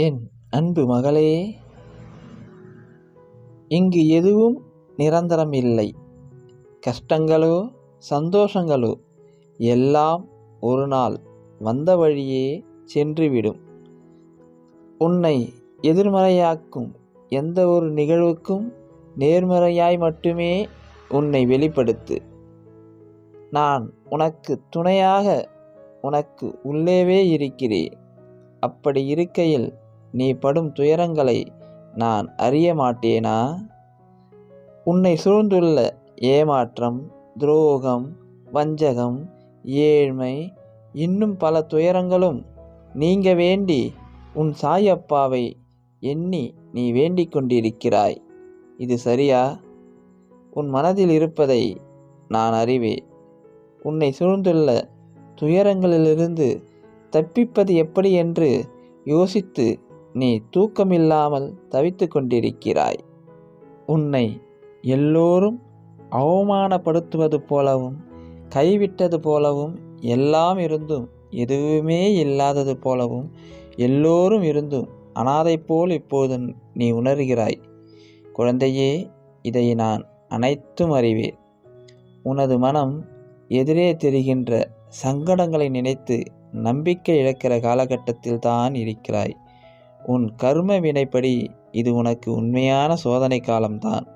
என் அன்பு மகளே இங்கு எதுவும் நிரந்தரம் இல்லை கஷ்டங்களோ சந்தோஷங்களோ எல்லாம் ஒரு நாள் வந்த வழியே சென்றுவிடும். உன்னை எதிர்மறையாக்கும் எந்த ஒரு நிகழ்வுக்கும் நேர்மறையாய் மட்டுமே உன்னை வெளிப்படுத்து. நான் உனக்கு துணையாக உனக்கு உள்ளேவே இருக்கிறேன். அப்படி இருக்கையில் நீ படும் துயரங்களை நான் அறிய மாட்டேனா? உன்னை சூழ்ந்துள்ள ஏமாற்றம் துரோகம் வஞ்சகம் ஏழ்மை இன்னும் பல துயரங்களும் நீங்க வேண்டி உன் சாயப்பாவை எண்ணி நீ வேண்டிக் கொண்டிருக்கிறாய். இது சரியா? உன் மனதில் இருப்பதை நான் அறிவேன். உன்னை சூழ்ந்துள்ள துயரங்களிலிருந்து தப்பிப்பது எப்படி என்று யோசித்து நீ தூக்கமில்லாமல் தவித்து கொண்டிருக்கிறாய். உன்னை எல்லோரும் அவமானப்படுத்துவது போலவும் கைவிட்டது போலவும் எல்லாம் இருந்தும் எதுவுமே இல்லாதது போலவும் எல்லோரும் இருந்தும் அனாதை போல் இப்போது நீ உணர்கிறாய். குழந்தையே இதை நான் அனைத்தும் அறிவேன். உனது மனம் எதிரே தெரிகின்ற சங்கடங்களை நினைத்து நம்பிக்கை இழக்கிற காலகட்டத்தில் தான் இருக்கிறாய். உன் கர்ம வினைப்படி இது உனக்கு உண்மையான சோதனை காலம்தான்.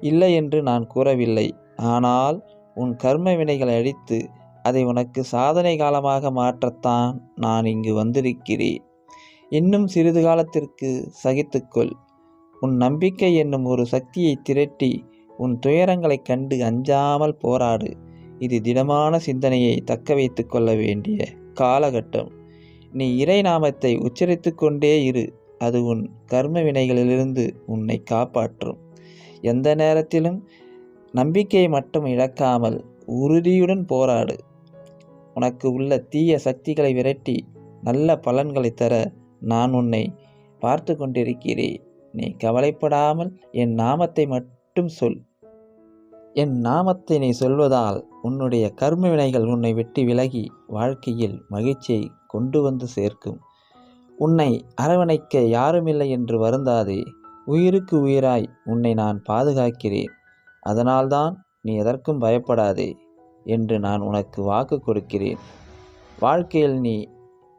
இல்லை என்று நான் கூறவில்லை. ஆனால் உன் கர்ம வினைகளை அழித்து அதை உனக்கு சாதனை காலமாக மாற்றத்தான் நான் இங்கு வந்திருக்கிறேன். இன்னும் சிறிது காலத்திற்கு சகித்துக்கொள். உன் நம்பிக்கை என்னும் ஒரு சக்தியை திரட்டி உன் துயரங்களைக் கண்டு அஞ்சாமல் போராடு. இது திடமான சிந்தனையை தக்க வைத்து கொள்ள வேண்டிய காலகட்டம். நீ இறை நாமத்தை உச்சரித்து கொண்டே இரு. அது உன் கர்ம வினைகளிலிருந்து உன்னை காப்பாற்றும். எந்த நேரத்திலும் நம்பிக்கையை மட்டும் இழக்காமல் உறுதியுடன் போராடு. உனக்கு உள்ள தீய சக்திகளை விரட்டி நல்ல பலன்களை தர நான் உன்னை பார்த்து கொண்டிருக்கிறேன். நீ கவலைப்படாமல் என் நாமத்தை மட்டும் சொல். என் நாமத்தை நீ சொல்வதால் உன்னுடைய கர்ம வினைகள் உன்னை விட்டு விலகி வாழ்க்கையில் மகிழ்ச்சியை கொண்டு வந்து சேர்க்கும். உன்னை அரவணைக்க யாருமில்லை என்று வருந்தாதே உயிருக்கு உயிராய் உன்னை நான் பாதுகாக்கிறேன். அதனால்தான் நீ எதற்கும் பயப்படாதே என்று நான் உனக்கு வாக்கு கொடுக்கிறேன். வாழ்க்கையில் நீ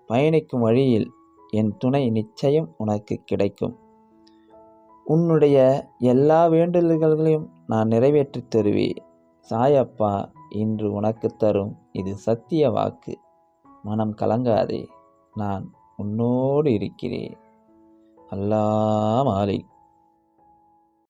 பயணிக்கும் வழியில் என் துணை நிச்சயம் உனக்கு கிடைக்கும். உன்னுடைய எல்லா வேண்டுதல்களையும் நான் நிறைவேற்றித் தருவேன். சாயப்பா இன்று உனக்கு தரும் இது சத்திய வாக்கு. மனம் கலங்காதே. நான் உன்னோடு இருக்கிறேன். அல்லா மாலிக்.